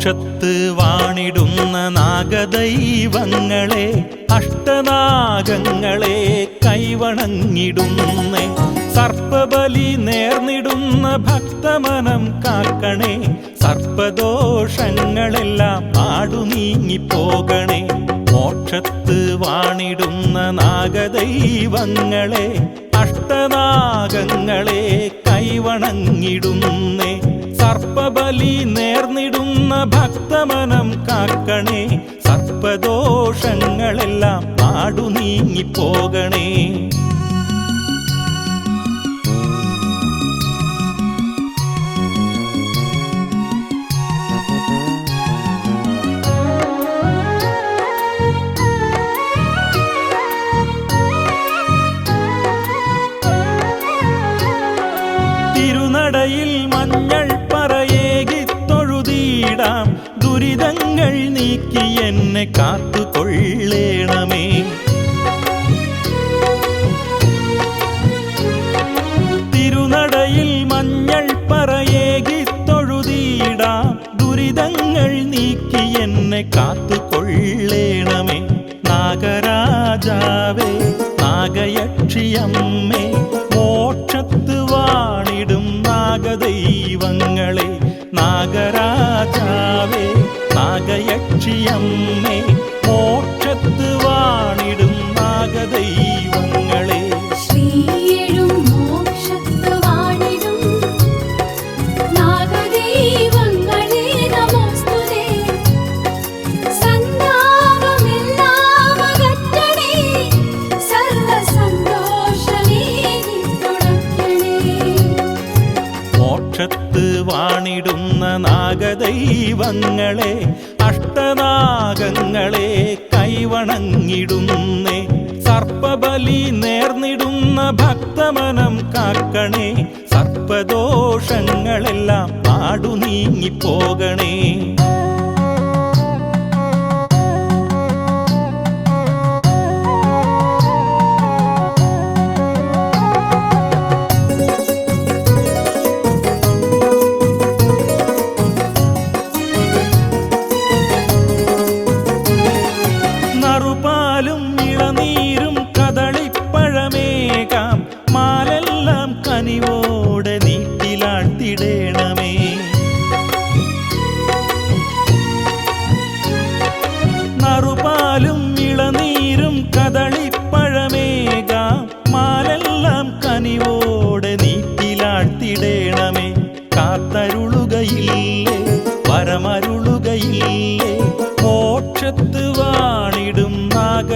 മോക്ഷത്ത് വാണിടുന്ന നാഗദൈവങ്ങളെ അഷ്ടനാഗങ്ങളെ കൈവണങ്ങിടുന്നേ. സർപ്പബലി നേർന്നിടുന്ന ഭക്തമനം കാക്കണേ. സർപ്പദോഷങ്ങളെല്ലാം പാടു നീങ്ങിപ്പോകണേ മോക്ഷത്ത് വാണിടുന്ന നാഗദൈവങ്ങളെ അഷ്ടനാഗങ്ങളെ കൈവണങ്ങിടുന്നേ. സർപ്പബലി നേർന്നിടുന്ന ഭക്തമനം കാക്കണേ. സർപ്പദോഷങ്ങളെല്ലാം നാടു നീങ്ങിപ്പോകണേ തൊഴുതിയിടാം ദുരിതങ്ങൾ നീക്കി എന്നെ കാത്തുകൊള്ളേണമേ. തിരുനടയിൽ മഞ്ഞൾ പറയേകി തൊഴുതിയിടാം. ദുരിതങ്ങൾ നീക്കി എന്നെ കാത്തുകൊള്ളേണമേ. നാഗരാജാവേ നാഗയക്ഷിയമ്മേ. നാഗയക്ഷിയമ്മേ മോക്ഷത്ത് വാണിടുന്ന നാഗദൈവങ്ങളെ അഷ്ടനാഗങ്ങളെ കൈവണങ്ങിടുന്നേ. സർപ്പബലി നേർന്നിടുന്ന ഭക്തമനം കാക്കണേ സർപ്പദോഷങ്ങളെല്ലാം പാടു നീങ്ങിപ്പോകണേ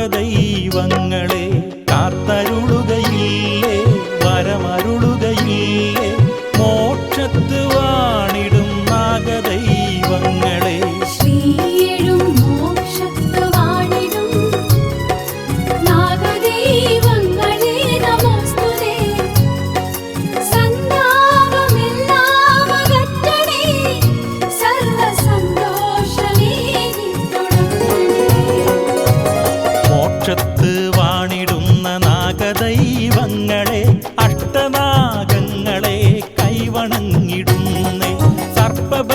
നാഗദൈവങ്ങളെ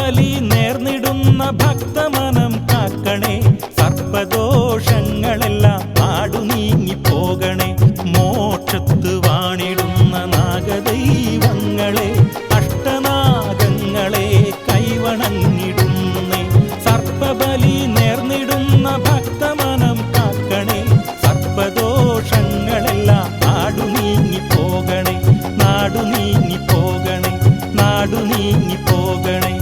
ബലി നേർന്നിടുന്ന ഭക്തമനം കാക്കണേ. സർപ്പദോഷങ്ങളെല്ലാം പാടു നീങ്ങി പോകണേ മോക്ഷത്ത് വാണിടുന്ന നാഗദൈവങ്ങളെ അഷ്ടനാഗങ്ങളെ കൈവണങ്ങിടുന്നേ. സർപ്പബലി നേർന്നിടുന്ന ഭക്തമനം കാക്കണേ. സർപ്പദോഷങ്ങളെല്ലാം പാടു നീങ്ങി പോകണേ നാടു നീങ്ങി പോകണേ നാടു നീങ്ങി പോകണേ